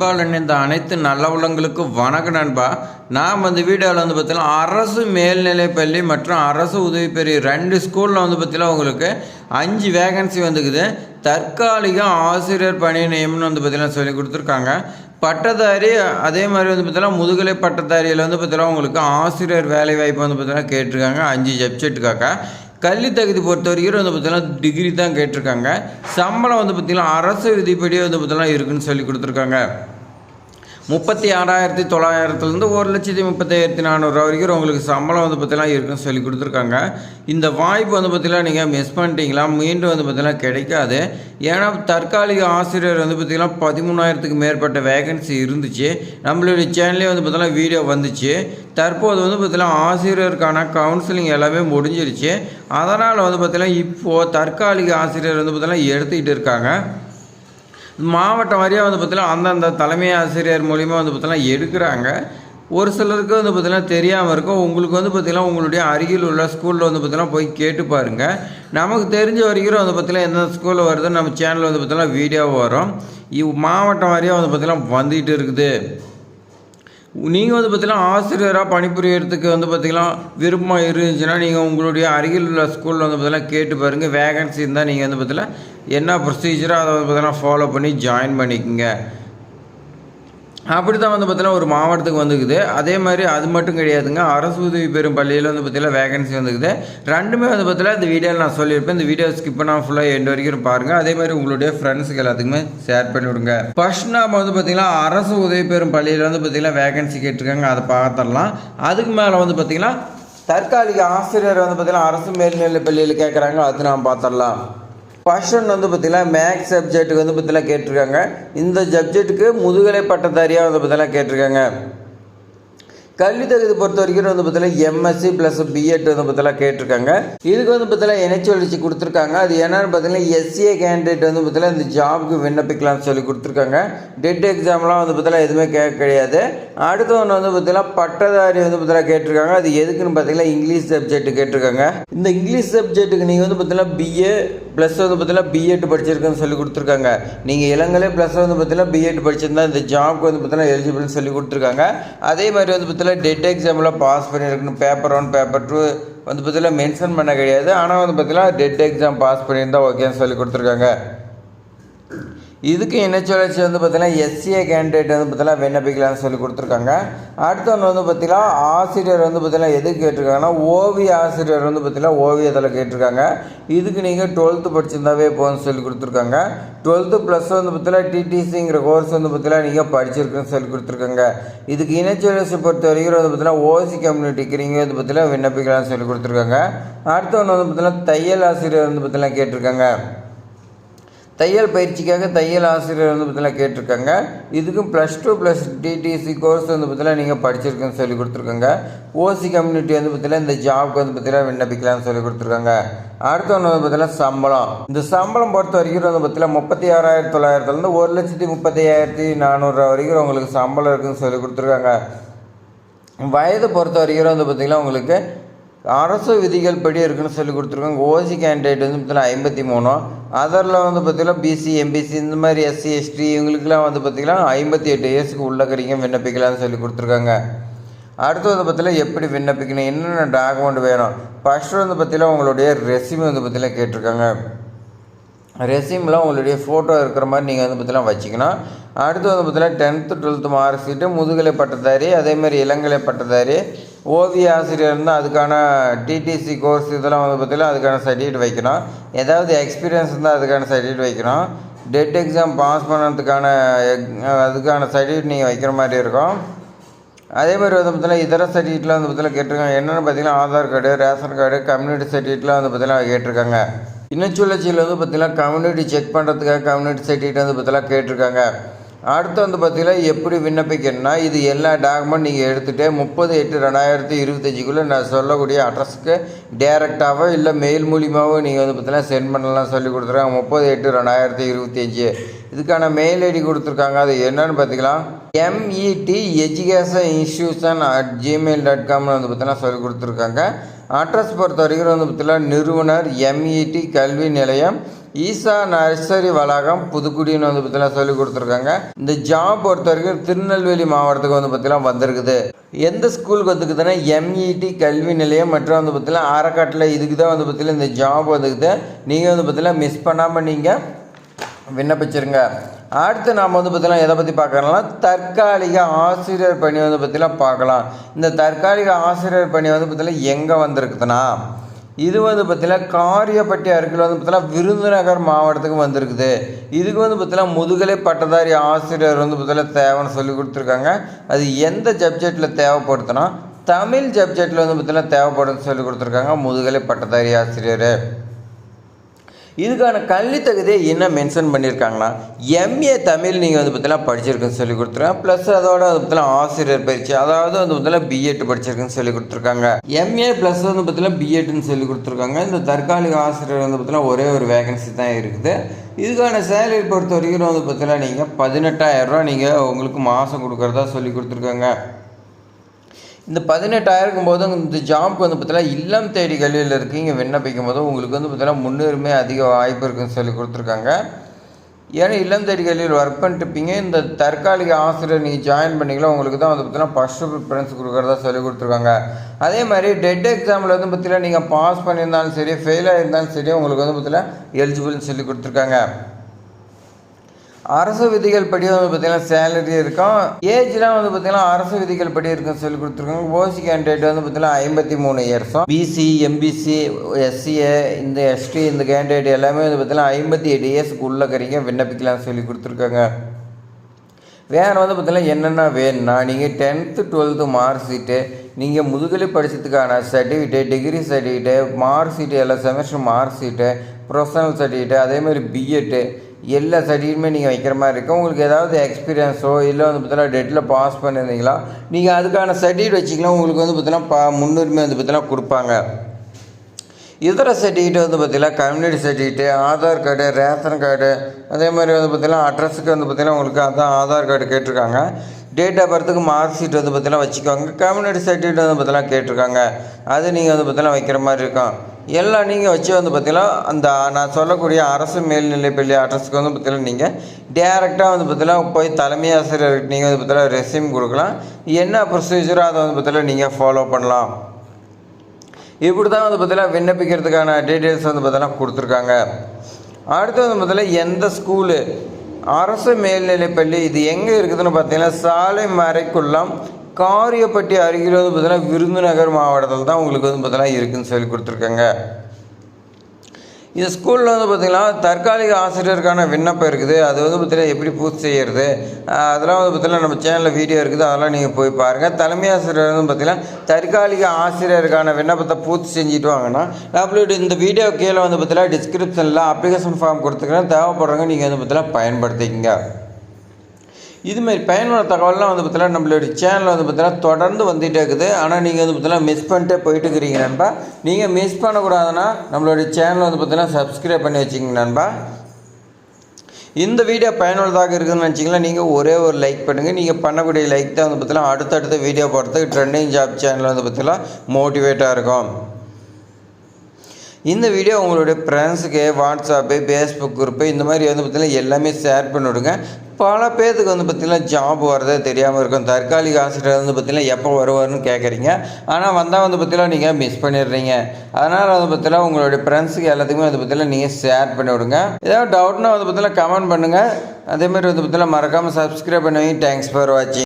பாலன் இந்த அனைத்து நல்ல உள்ளங்களுக்கும் வணக்கம் நண்பா. நாம் வந்து வீடியோவில் வந்து பார்த்தீங்கன்னா அரசு மேல்நிலைப்பள்ளி மற்றும் அரசு உதவி பெரிய ரெண்டு ஸ்கூலில் வந்து பார்த்தீங்கன்னா உங்களுக்கு அஞ்சு வேகன்சி வந்துக்குது. தற்காலிக ஆசிரியர் பணி நியமனம் வந்து பார்த்தீங்கன்னா சொல்லி கொடுத்துருக்காங்க. பட்டதாரி அதே மாதிரி வந்து பார்த்தீங்கன்னா முதுகலை பட்டதாரியில் வந்து பார்த்தீங்கன்னா உங்களுக்கு ஆசிரியர் வேலை வாய்ப்பு வந்து பார்த்தீங்கன்னா கேட்டிருக்காங்க. அஞ்சு சப்ஜெக்ட்டுக்காக கல்வி தகுதி பொறுத்த வரைக்கும் வந்து பார்த்திங்கன்னா டிகிரி தான் கேட்டிருக்காங்க. சம்பளம் வந்து பார்த்திங்கன்னா அரசு விதிப்படியே வந்து பார்த்திங்கன்னா இருக்குன்னு சொல்லி கொடுத்துருக்காங்க. முப்பத்தி ஆறாயிரத்தி தொள்ளாயிரத்துலேருந்து ஒரு லட்சத்தி முப்பத்தாயிரத்தி நானூறுரூவா வரைக்கும் உங்களுக்கு சம்பளம் வந்து பார்த்தீங்கன்னா இருக்குன்னு சொல்லி கொடுத்துருக்காங்க. இந்த வாய்ப்பு வந்து பார்த்தீங்கன்னா நீங்கள் மிஸ் பண்ணிட்டீங்களா? மீண்டும் வந்து பார்த்தீங்கன்னா கிடைக்காது. ஏன்னா தற்காலிக ஆசிரியர் வந்து பார்த்திங்கன்னா பதிமூணாயிரத்துக்கு மேற்பட்ட வேகன்சி இருந்துச்சு. நம்மளுடைய சேனல்லே வந்து பார்த்தீங்கன்னா வீடியோ வந்துச்சு. தற்போது வந்து பார்த்திங்கன்னா ஆசிரியருக்கான கவுன்சிலிங் எல்லாமே முடிஞ்சிருச்சு. அதனால் வந்து பார்த்திங்கன்னா இப்போது தற்காலிக ஆசிரியர் வந்து பார்த்திங்கன்னா எடுத்துக்கிட்டு இருக்காங்க. மாவட்டம் வாரியாக வந்து பார்த்தீங்கன்னா அந்தந்த தலைமை ஆசிரியர் மூலிமா வந்து பார்த்தீங்கன்னா எடுக்கிறாங்க. ஒரு சிலருக்கு வந்து பார்த்திங்கன்னா தெரியாமல் இருக்கும். உங்களுக்கு வந்து பார்த்திங்கன்னா உங்களுடைய அருகில் உள்ள ஸ்கூலில் வந்து பார்த்திங்கன்னா போய் கேட்டு பாருங்கள் நமக்கு தெரிஞ்ச வரைக்கும் வந்து பார்த்தீங்கன்னா எந்த ஸ்கூலில் வருதுன்னு நம்ம சேனலில் வந்து பார்த்திங்கன்னா வீடியோ வரும். இவ் மாவட்டம் வாரியாக வந்து பார்த்திங்கன்னா வந்துகிட்டு இருக்குது. நீங்கள் வந்து பார்த்தீங்கன்னா ஆசிரியராக பணிபுரியறதுக்கு வந்து பார்த்தீங்கன்னா விருப்பமாக இருந்துச்சுன்னா நீங்கள் உங்களுடைய அருகில் உள்ள ஸ்கூலில் வந்து பார்த்தீங்கன்னா கேட்டு பாருங்கள் வேகன்சி இருந்தால் நீங்கள் வந்து பார்த்தீங்கன்னா என்ன ப்ரொசீஜரோ அதை வந்து பார்த்தீங்கன்னா ஃபாலோ பண்ணி ஜாயின் பண்ணிக்கோங்க. அப்படி தான் வந்து பார்த்தீங்கன்னா ஒரு மாவட்டத்துக்கு வந்துக்குது. அதே மாதிரி அது மட்டும் கிடையாதுங்க. அரசு உதவி பெறும் பள்ளியில் வந்து பார்த்தீங்கன்னா வேகன்சி வந்துக்குது. ரெண்டுமே வந்து பார்த்தீங்கன்னா இந்த வீடியோவில் நான் சொல்லியிருப்பேன். இந்த வீடியோ ஸ்கிப் பண்ணால் ஃபுல்லாக எண்டு வரைக்கும் பாருங்கள் அதே மாதிரி உங்களுடைய ஃப்ரெண்ட்ஸுக்கு எல்லாத்துக்குமே ஷேர் பண்ணி விடுங்க. ஃபர்ஸ்ட் நாம் வந்து பார்த்தீங்கன்னா அரசு உதவி பெறும் பள்ளியில் வந்து பார்த்தீங்கன்னா வேகன்சி கேட்டிருக்காங்க. அதை பார்த்துடலாம். அதுக்கு மேலே வந்து பார்த்தீங்கன்னா தற்காலிக ஆசிரியர் வந்து பார்த்தீங்கன்னா அரசு மேல்நிலை பள்ளியில் கேட்குறாங்க அது நாம் பார்த்துடலாம். ஃபர்ஸ்ட் ஒன் வந்து பார்த்தீங்கன்னா மேக்ஸ் சப்ஜெக்ட்டுக்கு வந்து பார்த்தீங்கன்னா கேட்டிருக்காங்க. இந்த சப்ஜெக்ட்டுக்கு முதுகலை பட்டதாரியாக வந்து பார்த்தீங்கன்னா கேட்டிருக்காங்க. கல்வி தகுதி பொறுத்த வரைக்கும் வந்து பார்த்தீங்கன்னா எம்எஸ்சி ப்ளஸ் பிஎட் வந்து பார்த்தீங்கன்னா கேட்டிருக்காங்க இதுக்கு வந்து பார்த்தீங்கன்னா இணைச்சொலிச்சு கொடுத்துருக்காங்க அது என்னன்னு பார்த்தீங்கன்னா எஸ்சிஏ கேண்டிடேட் வந்து பார்த்தீங்கன்னா இந்த ஜாப்க்கு விண்ணப்பிக்கலாம்னு சொல்லி கொடுத்துருக்காங்க டெட் எக்ஸாம்லாம் வந்து பார்த்தீங்கன்னா எதுவுமே கேட்க கிடையாது அடுத்த ஒன்று வந்து பார்த்தீங்கன்னா பட்டதாரி வந்து பார்த்தீங்கன்னா கேட்டிருக்காங்க அது எதுக்குன்னு பார்த்தீங்கன்னா இங்கிலீஷ் சப்ஜெக்ட் கேட்டிருக்காங்க இந்த இங்கிலீஷ் சப்ஜெக்ட்டுக்கு நீங்கள் வந்து பார்த்தீங்கன்னா பிஏ ப்ளஸ் வந்து பார்த்தீங்கன்னா பிஎட் படிச்சிருக்குன்னு சொல்லி கொடுத்துருக்காங்க நீங்கள் இளங்கலே ப்ளஸ் வந்து பார்த்தீங்கன்னா பிஎட் படிச்சிருந்தா இந்த ஜாப்க்கு வந்து பார்த்தீங்கன்னா எலிஜிபிள்னு சொல்லி கொடுத்துருக்காங்க அதே மாதிரி வந்து பார்த்தீங்கன்னா டெட் எக்ஸாமில் பாஸ் பண்ணியிருக்கணும். பேப்பர் ஒன் பேப்பர் டூ வந்து பார்த்தீங்கன்னா மென்ஷன் பண்ண கிடையாது. ஆனால் வந்து பார்த்தீங்கன்னா டெட் எக்ஸாம் பாஸ் பண்ணியிருந்தா ஓகேன்னு சொல்லி கொடுத்துருக்காங்க. இதுக்கு இணைச்சொலர்ச்சி வந்து பார்த்தீங்கன்னா எஸ்சிஏ கேண்டிடேட் வந்து பார்த்தீங்கன்னா விண்ணப்பிக்கலாம்னு சொல்லி கொடுத்துருக்காங்க அடுத்த ஒன்று வந்து பார்த்தீங்கன்னா ஆசிரியர் வந்து பார்த்தீங்கன்னா எதுக்கு கேட்டிருக்காங்கன்னா ஓவிய ஆசிரியர் வந்து பார்த்தீங்கன்னா ஓவியத்தில் கேட்டிருக்காங்க இதுக்கு நீங்கள் டுவெல்த்து படிச்சிருந்தாவே போதும்னு சொல்லி கொடுத்துருக்காங்க டுவெல்த்து ப்ளஸ் வந்து பார்த்தீங்கன்னா டிடிசிங்கிற கோர்ஸ் வந்து பார்த்தீங்கன்னா நீங்கள் படிச்சிருக்குன்னு சொல்லி கொடுத்துருக்காங்க இதுக்கு இணைச்சொலர்ச்சி பொறுத்த வரைக்கும் வந்து பார்த்தீங்கன்னா ஓசி கம்யூனிட்டிக்கு நீங்கள் வந்து பார்த்தீங்கன்னா விண்ணப்பிக்கலாம்னு சொல்லி கொடுத்துருக்காங்க அடுத்த ஒன்று வந்து பார்த்தீங்கன்னா தையல் ஆசிரியர் வந்து பார்த்தீங்கன்னா கேட்டிருக்காங்க தையல் பயிற்சிக்காக தையல் ஆசிரியர் வந்து பார்த்தீங்கன்னா கேட்டிருக்காங்க. இதுக்கும் plus two plus TTC course வந்து பார்த்தீங்கன்னா நீங்கள் படிச்சிருக்குன்னு சொல்லி கொடுத்துருக்காங்க. ஓசி கம்யூனிட்டி வந்து பார்த்தீங்கன்னா இந்த ஜாப்க்கு வந்து பார்த்தீங்கன்னா விண்ணப்பிக்கலாம்னு சொல்லி கொடுத்துருக்காங்க. அடுத்த ஒன்று வந்து பார்த்தீங்கன்னா சம்பளம். இந்த சம்பளம் பொறுத்த வரைக்கும் வந்து பார்த்தீங்கன்னா முப்பத்தி ஆறாயிரத்தி தொள்ளாயிரத்துலேருந்து ஒரு லட்சத்தி முப்பத்தி ஐயாயிரத்தி நானூறுரூவா வரைக்கும் உங்களுக்கு சம்பளம் இருக்குதுன்னு சொல்லி கொடுத்துருக்காங்க. வயது பொறுத்த வரைக்கும் வந்து பார்த்திங்கன்னா உங்களுக்கு அரசு விதிகள் படி இருக்குன்னு சொல்லி கொடுத்துருக்காங்க. ஓசி கேண்டிடேட் வந்து பார்த்தீங்கன்னா ஐம்பத்தி மூணு. அதரில் வந்து பார்த்திங்கன்னா பிசி எம்பிசி இந்த மாதிரி எஸ்சி எஸ்டி இவங்களுக்குலாம் வந்து பார்த்திங்கன்னா ஐம்பத்தி எட்டு இயர்ஸ்க்கு உள்ள கிடைக்கும் விண்ணப்பிக்கலாம்னு சொல்லி கொடுத்துருக்காங்க. அடுத்து வந்து பார்த்தீங்கன்னா எப்படி விண்ணப்பிக்கணும் என்னென்ன டாக்குமெண்ட் வேணும்? ஃபஸ்ட்டு வந்து பார்த்தீங்கன்னா உங்களுடைய ரெசியூம் வந்து பார்த்திங்கன்னா கேட்டிருக்காங்க. ரெசியூமில் உங்களுடைய ஃபோட்டோ இருக்கிற மாதிரி நீங்கள் வந்து பார்த்தீங்கன்னா வச்சுக்கணும். அடுத்து வந்து பார்த்தீங்கன்னா டென்த்து டுவெல்த்து மார்க் ஷீட்டு முதுகலை பட்டதாரி அதேமாதிரி இளங்கலை பட்டதாரி ஓவிய ஆசிரியர் இருந்தால் அதுக்கான டிடிசி கோர்ஸ் இதெல்லாம் வந்து பார்த்தீங்கன்னா அதுக்கான சர்டிஃபிகேட் வைக்கணும். ஏதாவது எக்ஸ்பீரியன்ஸ் இருந்தால் அதுக்கான சர்டிஃபிகேட் வைக்கணும். டெட் எக்ஸாம் பாஸ் பண்ணதுக்கான அதுக்கான சர்டிஃபிகேட் நீங்கள் வைக்கிற மாதிரி இருக்கும். அதே மாதிரி வந்து பார்த்தீங்கன்னா இதர சர்டிஃபிகேட்லாம் வந்து பார்த்தீங்கன்னா கேட்டிருக்காங்க. என்னென்னு பார்த்தீங்கன்னா Aadhaar card ration card community சர்டிஃபிகேட்லாம் வந்து பார்த்தீங்கன்னா கேட்டிருக்காங்க. இன்னச்சுழற்சியில் வந்து பார்த்தீங்கன்னா கம்யூனிட்டி செக் பண்ணுறதுக்காக கம்யூனிட்டி சைட்டிகிட்ட வந்து பார்த்தீங்கன்னா கேட்டிருக்காங்க. அடுத்து வந்து பார்த்தீங்கன்னா எப்படி விண்ணப்பிக்கணும்னா இது எல்லா டாக்குமெண்ட் நீங்கள் எடுத்துகிட்டு முப்பது எட்டு ரெண்டாயிரத்தி இருபத்தஞ்சிக்குள்ளே நான் சொல்லக்கூடிய அட்ரஸ்க்கு டேரெக்டாகவோ இல்லை மெயில் மூலியமாகவோ நீங்கள் வந்து பார்த்தீங்கன்னா சென்ட் பண்ணலாம் சொல்லி கொடுத்துருக்காங்க. முப்பது எட்டு ரெண்டாயிரத்தி இருபத்தஞ்சி. இதுக்கான மெயில் ஐடி கொடுத்துருக்காங்க. அது என்னன்னு பார்த்தீங்கன்னா MET education institution at Gmail dot காம்னு வந்து பார்த்தீங்கன்னா சொல்லி கொடுத்துருக்காங்க. அட்ரஸ் பொறுத்த வரைக்கும் வந்து பார்த்தீங்கன்னா நிறுவனர் எம்இடி கல்வி நிலையம் ஈசா நர்சரி வளாகம் புதுக்குடின்னு வந்து பார்த்தீங்கன்னா சொல்லி கொடுத்துருக்காங்க. இந்த ஜாப் பொறுத்த வரைக்கும் திருநெல்வேலி மாவட்டத்துக்கு வந்து பார்த்தீங்கன்னா வந்திருக்குது. எந்த ஸ்கூலுக்கு வந்துக்குதுன்னா எம்இடி கல்வி நிலையம் மற்றும் வந்து பார்த்தீங்கன்னா ஆரக்காட்டில் இதுக்கு தான் வந்து பார்த்தீங்கன்னா இந்த ஜாப் வந்துக்குது. நீங்கள் வந்து பார்த்தீங்கன்னா மிஸ் பண்ணாமல் நீங்கள் விண்ணப்பிச்சிருங்க. அடுத்து நாம் வந்து பார்த்தீங்கன்னா எதை பற்றி பார்க்கலாம்னா தற்காலிக ஆசிரியர் பணி வந்து பார்த்தீங்கன்னா பார்க்கலாம். இந்த தற்காலிக ஆசிரியர் பணி வந்து பார்த்தீங்கன்னா எங்கே வந்திருக்குதுன்னா இது வந்து பார்த்தீங்கன்னா காரியப்பட்டி அருகில் வந்து பார்த்தீங்கன்னா விருதுநகர் மாவட்டத்துக்கு வந்திருக்குது. இதுக்கு வந்து பார்த்தீங்கன்னா முதுகலை பட்டதாரி ஆசிரியர் வந்து பார்த்தீங்கன்னா தேவைன்னு சொல்லி கொடுத்துருக்காங்க. அது எந்த சப்ஜெக்டில் தேவைப்படுதுன்னா தமிழ் சப்ஜெக்டில் வந்து பார்த்தீங்கன்னா தேவைப்படுதுன்னு சொல்லி கொடுத்துருக்காங்க முதுகலை பட்டதாரி ஆசிரியர். இதுக்கான கல்வி தகுதியை என்ன மென்ஷன் பண்ணியிருக்காங்கன்னா எம்ஏ தமிழ் நீங்கள் வந்து பார்த்தீங்கன்னா படிச்சிருக்குன்னு சொல்லி கொடுத்துருக்கேன் ப்ளஸ் அதோட வந்து பார்த்தீங்கன்னா ஆசிரியர் பயிற்சி அதாவது வந்து பார்த்தீங்கன்னா பிஎட் படிச்சிருக்குன்னு சொல்லி கொடுத்துருக்காங்க. எம்ஏ ப்ளஸ் வந்து பார்த்தீங்கன்னா பிஎட்னு சொல்லி கொடுத்துருக்காங்க. இந்த தற்காலிக ஆசிரியர் வந்து பார்த்தீங்கன்னா ஒரே ஒரு வேகன்சி தான் இருக்குது. இதுக்கான சேலரி பொறுத்த வரைக்கும் வந்து பார்த்தீங்கன்னா நீங்கள் பதினெட்டாயிரரூவா நீங்கள் உங்களுக்கு மாதம் கொடுக்குறதா சொல்லி கொடுத்துருக்காங்க. இந்த பதினெட்டாயிரக்கும் போது இந்த ஜாப்க்கு வந்து பார்த்தீங்கன்னா இல்லம் தேடி கல்வியில் இருக்கீங்க விண்ணப்பிக்கும் போது உங்களுக்கு வந்து பார்த்தீங்கன்னா முன்னுரிமை அதிக வாய்ப்பு இருக்குன்னு சொல்லி கொடுத்துருக்காங்க. ஏன்னா இல்லம் தேடி கல்வியில் ஒர்க் பண்ணிட்டுப்பீங்க இந்த தற்காலிக ஆசிரியர் நீங்கள் ஜாயின் பண்ணிக்கலாம் உங்களுக்கு தான் வந்து பார்த்தீங்கன்னா ஃபஸ்ட்டு ப்ரிஃபரன்ஸ் கொடுக்குறதா சொல்லி கொடுத்துருக்காங்க. அதே மாதிரி டெட் எக்ஸாமில் வந்து பார்த்தீங்கன்னா நீங்கள் பாஸ் பண்ணியிருந்தாலும் சரி ஃபெயில் இருந்தாலும் சரி உங்களுக்கு வந்து பார்த்தீங்கன்னா எலிஜிபிள்னு சொல்லி கொடுத்துருக்காங்க. அரசு விதிகள் படி வந்து பார்த்தீங்கன்னா சேலரி இருக்கும். ஏஜ்லாம் வந்து பார்த்தீங்கன்னா அரசு விதிகள் படி இருக்குன்னு சொல்லி கொடுத்துருக்காங்க. ஓசி கேண்டிடேட் வந்து பார்த்தீங்கன்னா ஐம்பத்தி மூணு இயர்ஸும் பிசி எம்பிசி எஸ்சிஏ இந்த எஸ்டி இந்த கேண்டிடேட் எல்லாமே வந்து பார்த்தீங்கன்னா ஐம்பத்தி எட்டு இயர்ஸ்க்கு உள்ளக்கறீங்க விண்ணப்பிக்கலாம்னு சொல்லி கொடுத்துருக்காங்க. வேறு வந்து பார்த்தீங்கன்னா என்னென்ன வேணும்னா நீங்கள் டென்த்து டுவெல்த்து மார்க் ஷீட்டு நீங்கள் முதுகலை படித்ததுக்கான certificate degree certificate mark sheet எல்லா semester mark sheet professional certificate அதேமாதிரி பிஎட்டு எல்லா சர்டிஃபிகேட்டுமே நீங்கள் வைக்கிற மாதிரி இருக்கும். உங்களுக்கு ஏதாவது எக்ஸ்பீரியன்ஸோ இல்லை வந்து பார்த்தீங்கன்னா டெட்டில் பாஸ் பண்ணியிருந்தீங்களா நீங்கள் அதுக்கான சர்டிஃபிகேட் வச்சிக்கலாம். உங்களுக்கு வந்து பார்த்தீங்கன்னா பா முன்னுரிமை வந்து பார்த்தீங்கன்னா கொடுப்பாங்க. இதர சர்டிஃபிகேட் வந்து பார்த்தீங்கன்னா community certificate Aadhaar card ration card அதே மாதிரி வந்து பார்த்தீங்கன்னா அட்ரஸுக்கு வந்து பார்த்தீங்கன்னா உங்களுக்கு அதான் ஆதார் கார்டு கேட்டிருக்காங்க. டேட் ஆஃப் பர்த்துக்கு மார்க் ஷீட் வந்து பார்த்தீங்கன்னா வச்சுக்கோங்க. கம்யூனிட்டி சர்டிஃபிகேட் வந்து பார்த்தீங்கன்னா கேட்டிருக்காங்க. அது நீங்கள் வந்து பார்த்தீங்கன்னா வைக்கிற மாதிரி இருக்கும். எல்லாம் நீங்கள் வச்சு வந்து பார்த்தீங்கன்னா அந்த நான் சொல்லக்கூடிய அரசு மேல்நிலைப்பள்ளி அட்ரஸுக்கு வந்து பார்த்தீங்கன்னா நீங்கள் டேரெக்டாக வந்து பார்த்தீங்கன்னா போய் தலைமை ஆசிரியருக்கு நீங்கள் வந்து பார்த்தீங்கன்னா ரெசியூம் கொடுக்கலாம். என்ன ப்ரொசீஜரோ அதை வந்து பார்த்தீங்கன்னா நீங்கள் ஃபாலோ பண்ணலாம். இப்படி தான் வந்து பார்த்தீங்கன்னா விண்ணப்பிக்கிறதுக்கான டீட்டெயில்ஸ் வந்து பார்த்தீங்கன்னா கொடுத்துருக்காங்க. அடுத்து வந்து பார்த்தீங்கன்னா எந்த ஸ்கூலு அரசு மேல்நிலைப்பள்ளி இது எங்கே இருக்குதுன்னு பார்த்தீங்கன்னா சாலை மறைக்குள்ளம் காரியப்பட்டி அருகில் வந்து பார்த்தீங்கன்னா விருதுநகர் மாவட்டத்தில் தான் உங்களுக்கு வந்து பார்த்தீங்கன்னா இருக்குதுன்னு சொல்லி கொடுத்துருக்காங்க. இந்த ஸ்கூலில் வந்து பார்த்திங்கன்னா தற்காலிக ஆசிரியருக்கான விண்ணப்பம் இருக்குது. அது வந்து பார்த்திங்கன்னா எப்படி பூர்த்தி செய்கிறது அதெல்லாம் வந்து பார்த்திங்கன்னா நம்ம சேனலில் வீடியோ இருக்குது. அதெல்லாம் நீங்கள் போய் பாருங்கள் தலைமை ஆசிரியர் வந்து பார்த்திங்கன்னா தற்காலிக ஆசிரியருக்கான விண்ணப்பத்தை பூர்த்தி செஞ்சுட்டு வாங்கன்னா நம்மளோட இந்த வீடியோ கீழே வந்து பார்த்திங்கன்னா டிஸ்கிரிப்ஷனில் அப்ளிகேஷன் ஃபார்ம் கொடுத்துக்கிறேன் தேவைப்படுறவங்க நீங்கள் வந்து பார்த்திங்கன்னா பயன்படுத்திக்கங்க. இதுமாரி பயனுள்ள தகவல்லாம் வந்து பார்த்தீங்கன்னா நம்மளுடைய சேனலில் வந்து பார்த்தீங்கன்னா தொடர்ந்து வந்துகிட்டே இருக்குது. ஆனால் நீங்கள் வந்து பார்த்தீங்கன்னா மிஸ் பண்ணிட்டே போயிட்டு இருக்கிறீங்க நண்பா. நீங்கள் மிஸ் பண்ணக்கூடாதுன்னா நம்மளுடைய சேனலை வந்து பார்த்தீங்கன்னா சப்ஸ்கிரைப் பண்ணி வச்சுங்க நண்பா. இந்த வீடியோ பயனுள்ளதாக இருக்குதுன்னு நினச்சிங்களா நீங்கள் ஒரே ஒரு லைக் பண்ணுங்கள் நீங்கள் பண்ணக்கூடிய லைக் தான் வந்து பார்த்தீங்கன்னா அடுத்தடுத்த வீடியோ போடுறதுக்கு ட்ரெண்டிங் ஜாப் சேனல் வந்து பார்த்தீங்கன்னா மோட்டிவேட்டாக இருக்கும். இந்த வீடியோ உங்களுடைய ஃப்ரெண்ட்ஸுக்கு வாட்ஸ்அப்பு ஃபேஸ்புக் குரூப்பு இந்த மாதிரி வந்து பார்த்திங்கன்னா எல்லாமே ஷேர் பண்ணிவிடுங்க பல பேர்த்துக்கு வந்து பார்த்திங்கன்னா ஜாப் வரதே தெரியாமல் இருக்கும். தற்காலிக ஆசிரியர் வந்து பார்த்திங்கன்னா எப்போ வருவார்னு கேட்குறீங்க ஆனால் வந்தால் வந்து பார்த்திங்கன்னா நீங்கள் மிஸ் பண்ணிடுறீங்க. அதனால் வந்து பார்த்திங்கன்னா உங்களுடைய ஃப்ரெண்ட்ஸுக்கு எல்லாத்துக்குமே வந்து பார்த்திங்கன்னா நீங்கள் ஷேர் பண்ணி விடுங்க. ஏதாவது டவுட்னா வந்து பார்த்திங்கன்னா கமெண்ட் பண்ணுங்கள் அதேமாதிரி வந்து பார்த்திங்கன்னா மறக்காமல் சப்ஸ்கிரைப் பண்ணுவீங்க. தேங்க்ஸ் ஃபார் வாட்சிங்